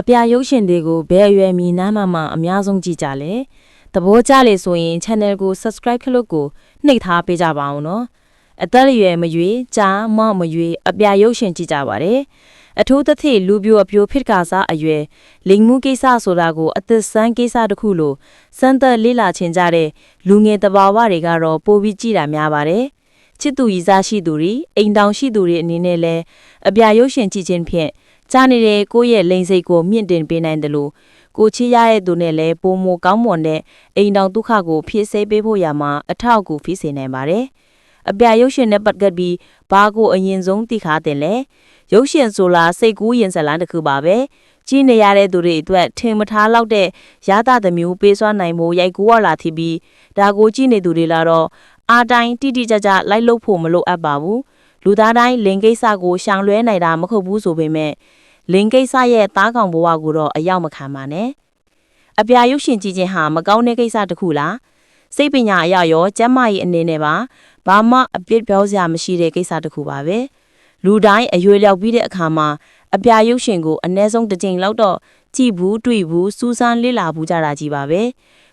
အပြာရုပ်ရှင်တွေကိုဘယ်အရွယ်မီနားမှမှအများဆုံးကြည့်ကြလဲသဘောကျလေဆိုရင် channel ကို subscribe ခလို့ကိုနှိပ်ထားပေးကြပါအောင်နော်အသက်အရွယ်မရွေးကြားမော့မရွေးအပြာရုပ်ရှင်ကြည့်ကြပါတယ်အထူးသဖြင့်လူပြိုအပြိုဖြစ်ကာစားအရွယ်လိမ်မှုကိစ္စဆိုတာကိုအသက်ဆန်းကိစ္စတစ်ခုလို့စမ်းသက်လေ့လာချင်ကြတဲ့လူငယ်တဘာဝတွေကတော့ပိုပြီးကြည့်တာများပါတယ်ချစ်သူရည်စားရှိသူတွေအိမ်တောင်ရှိသူတွေအနေနဲ့လည်းအပြာရုပ်ရှင်ကြည့်ခြင်းဖြင့် ကြားနေတဲ့ကိုယ့်ရဲ့လိန်စိတ်ကိုမြင့်တင်ပေးနိုင်တယ်လို့ကိုချစ်ရတဲ့သူနဲ့လည်းပုံမကောင်းမွန်တဲ့အိမ်တောင်ဒုက္ခကိုဖြည့်ဆည်းပေးဖို့ရမှာအထောက်အကူဖြစ်စေနိုင်ပါတယ်အပြာရုပ်ရှင်နဲ့ပတ်သက်ပြီးဘာကိုအရင်ဆုံးသိခါတင်လဲရုပ်ရှင်ဆိုလာစိတ်ကူးရင်ဇလန်းတစ်ခုပါပဲကြီးနေရတဲ့သူတွေအတွက်ထင်မထားလောက်တဲ့ရသသမျိုးပေးစွမ်းနိုင်မှုရိုက်ကူးရလာဖြစ်ပြီးဒါကိုကြည့်နေသူတွေလာတော့အာတိုင်းတိတိကျကျလိုက်လုပ်ဖို့မလိုအပ်ပါဘူးလူသားတိုင်းလင်ကိစ္စကိုရှောင်လွဲနိုင်တာမဟုတ်ဘူးဆိုပေမဲ့ လင်ကိစ္စရဲ့သားကောင်ဘဝကိုတော့အရောက်မခံပါနဲ့အပြာရုပ်ရှင်ကြည့်ခြင်းဟာမကောင်းတဲ့ကိစ္စတစ်ခုလားစိတ်ပညာအရရောကျန်းမာရေးအနေနဲ့ပါဘာမှအပြစ်ပြောစရာမရှိတဲ့ကိစ္စတစ်ခုပါပဲလူတိုင်းအရွယ်ရောက်ပြီးတဲ့အခါမှာအပြာရုပ်ရှင်ကိုအ ਨੇ ဆုံးတစ်ကြိမ်လောက်တော့ကြည့်ဘူးတွေ့ဘူးစူးစမ်းလေ့လာဘူးကြတာကြီးပါပဲ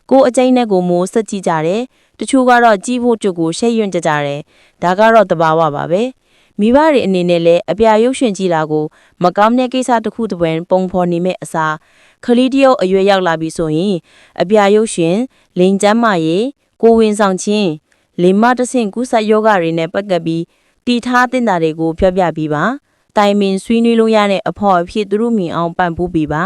ကိုယ်အကျိန်းနဲ့ကိုမိုးစက်ကြည့်ကြတယ်တချို့ကတော့ကြည့်ဖို့ကြုတ်ကိုရှက်ရွံ့ကြကြတယ်ဒါကတော့တဘာဝပါပဲ မိဘတွေအနေနဲ့လည်းအပြာရုပ်ရှင်ကြည့်တာကိုမကောင်းတဲ့ကိစ္စတစ်ခုတစ်ပွင်ပုံဖော်နေမဲ့အစားခလီတယောက်အရွယ်ရောက်လာပြီဆိုရင်အပြာရုပ်ရှင်လိန်ကျမ်းမာရေးကိုဝင်ဆောင်ခြင်းလိမ္မတဆင့်ကုသယောဂတွေနဲ့ပတ်သက်ပြီးတည်ထားတင်တာတွေကိုပြောပြပြီးပါတိုင်ပင်ဆွေးနွေးလို့ရတဲ့အဖို့အဖြစ်သူတို့မြင်အောင်ပံ့ပိုးပေးပါ